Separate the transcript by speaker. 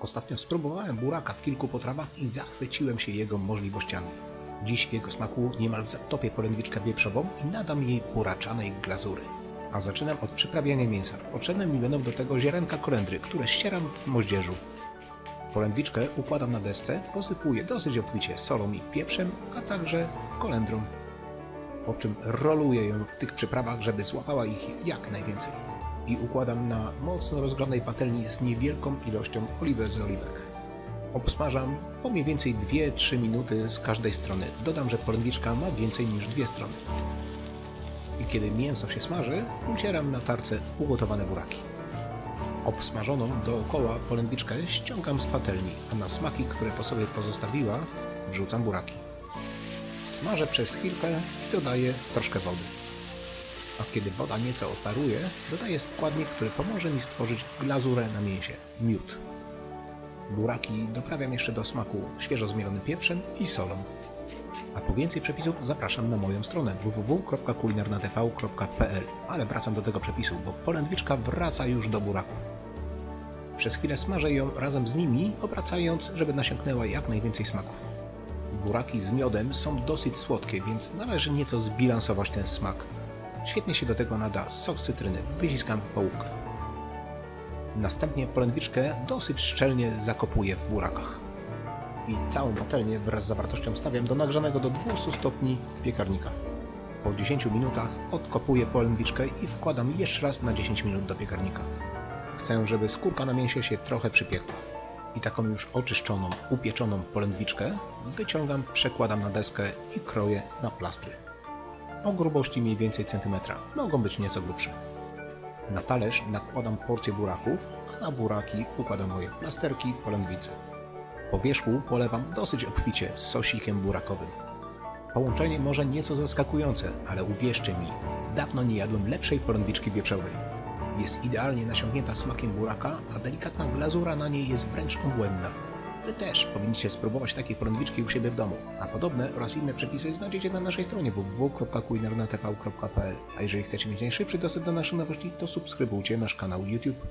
Speaker 1: Ostatnio spróbowałem buraka w kilku potrawach i zachwyciłem się jego możliwościami. Dziś w jego smaku niemal zatopię polędwiczkę wieprzową i nadam jej buraczanej glazury. A zaczynam od przyprawiania mięsa. Potrzebne mi będą do tego ziarenka kolendry, które ścieram w moździerzu. Polędwiczkę układam na desce, posypuję dosyć obficie solą i pieprzem, a także kolendrą. Po czym roluję ją w tych przyprawach, żeby złapała ich jak najwięcej. I układam na mocno rozgrzanej patelni z niewielką ilością oliwy z oliwek. Obsmażam po mniej więcej 2-3 minuty z każdej strony. Dodam, że polędwiczka ma więcej niż dwie strony. I kiedy mięso się smaży, ucieram na tarce ugotowane buraki. Obsmażoną dookoła polędwiczkę ściągam z patelni, a na smaki, które po sobie pozostawiła, wrzucam buraki. Smażę przez chwilkę i dodaję troszkę wody. A kiedy woda nieco odparuje, dodaję składnik, który pomoże mi stworzyć glazurę na mięsie miód. Buraki doprawiam jeszcze do smaku świeżo zmielonym pieprzem i solą. A po więcej przepisów zapraszam na moją stronę www.kulinarnatv.pl Ale wracam do tego przepisu, bo polędwiczka wraca już do buraków. Przez chwilę smażę ją razem z nimi, obracając, żeby nasiąknęła jak najwięcej smaków. Buraki z miodem są dosyć słodkie, więc należy nieco zbilansować ten smak. Świetnie się do tego nada sok z cytryny. Wyciskam połówkę. Następnie polędwiczkę dosyć szczelnie zakopuję w burakach. I całą patelnię wraz z zawartością stawiam do nagrzanego do 200 stopni piekarnika. Po 10 minutach odkopuję polędwiczkę i wkładam jeszcze raz na 10 minut do piekarnika. Chcę, żeby skórka na mięsie się trochę przypiekła. I taką już oczyszczoną, upieczoną polędwiczkę wyciągam, przekładam na deskę i kroję na plastry. O grubości mniej więcej centymetra, mogą być nieco grubsze. Na talerz nakładam porcję buraków, a na buraki układam moje plasterki polędwicy. Po wierzchu polewam dosyć obficie sosikiem burakowym. Połączenie może nieco zaskakujące, ale uwierzcie mi, dawno nie jadłem lepszej polędwiczki wieprzowej. Jest idealnie nasiągnięta smakiem buraka, a delikatna glazura na niej jest wręcz obłędna. Wy też powinniście spróbować takiej polędwiczki u siebie w domu, a podobne oraz inne przepisy znajdziecie na naszej stronie www.kulinarnatv.pl A jeżeli chcecie mieć najszybszy dostęp do naszych nowości, to subskrybujcie nasz kanał YouTube.